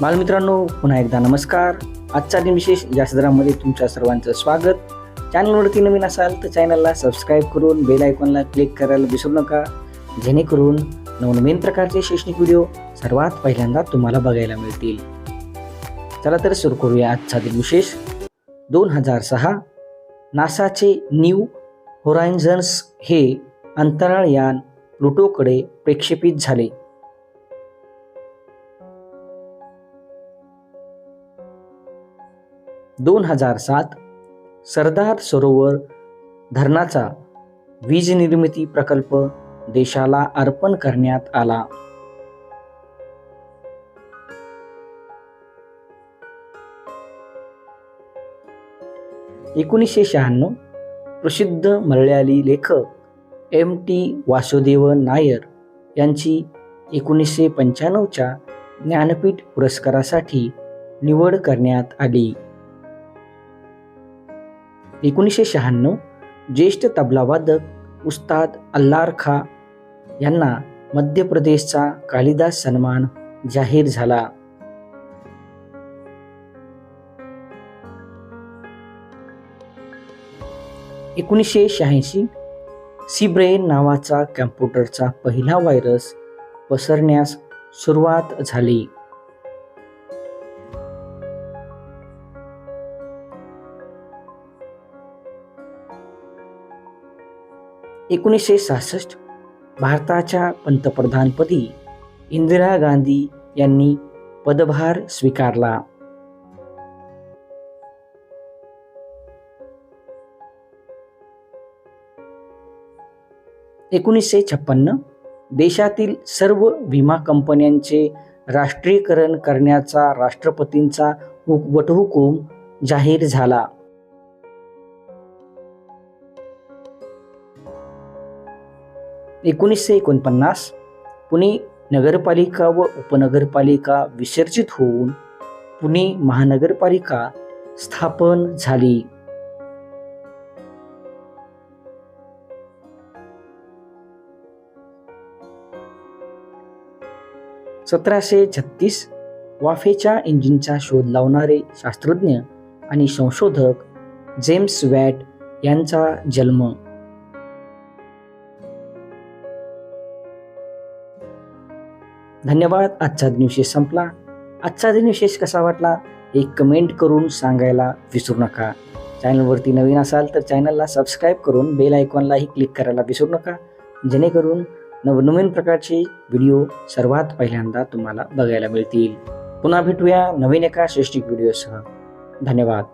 बालमित्रांनो पुन्हा एकदा नमस्कार. आजचा दिन विशेष या सदरामध्ये तुमच्या सर्वांचं स्वागत. चॅनलवरती नवीन असाल तर चॅनलला सबस्क्राईब करून बेल आयकॉनला क्लिक करायला विसरू नका. जेणेकरून नवनवीन प्रकारचे शैक्षणिक व्हिडिओ सर्वात पहिल्यांदा तुम्हाला बघायला मिळतील. चला तर सुरू करूया आजचा दिन विशेष. दोन हजार सहा नासाचे न्यू होरायझन्स हे अंतराळयान प्लुटोकडे प्रक्षेपित झाले. दोन हजार सात सरदार सरोवर धरणाचा वीज निर्मिती प्रकल्प देशाला अर्पण करण्यात आला. एकोणीसशे शहाण्णव प्रसिद्ध मल्याळी लेखक एम टी वासुदेवन नायर यांची एकोणीसशे पंच्याण्णवच्या ज्ञानपीठ पुरस्कारासाठी निवड करण्यात आली. एकोणीसशे शहाण्णव ज्येष्ठ तबलावादक उस्ताद अल्लार खा यांना मध्य प्रदेशचा कालिदास सन्मान जाहीर झाला. एकोणीसशे शहाऐंशी सीब्रेन नावाचा कॅम्प्युटरचा पहिला व्हायरस पसरण्यास सुरुवात झाली. एकोणीसशे सहासष्ट भारताच्या पंतप्रधानपदी इंदिरा गांधी यांनी पदभार स्वीकारला. एकोणीसशे छप्पन्न देशातील सर्व विमा कंपन्यांचे राष्ट्रीयकरण करण्याचा राष्ट्रपतींचा वटहुकूम जाहीर झाला. एकोणीसशे एकोणपन्नास पुणे नगरपालिका व उपनगरपालिका विसर्जित होऊन पुणे महानगरपालिका स्थापन झाली. सतराशे छत्तीस वाफेच्या इंजिनचा शोध लावणारे शास्त्रज्ञ आणि संशोधक जेम्स वॅट यांचा जन्म धन्यवाद आजचा दिनविशेष संपला. आजचा दिनविशेष कसा वाटला हे कमेंट करून सांगायला विसरू नका. चॅनलवरती नवीन असाल तर चॅनलला सबस्क्राईब करून बेल आयकॉनलाही क्लिक करायला विसरू नका. जेणेकरून नवनवीन प्रकारचे व्हिडिओ सर्वात पहिल्यांदा तुम्हाला बघायला मिळतील. पुन्हा भेटूया नवीन एका शैक्षणिक व्हिडिओसह धन्यवाद.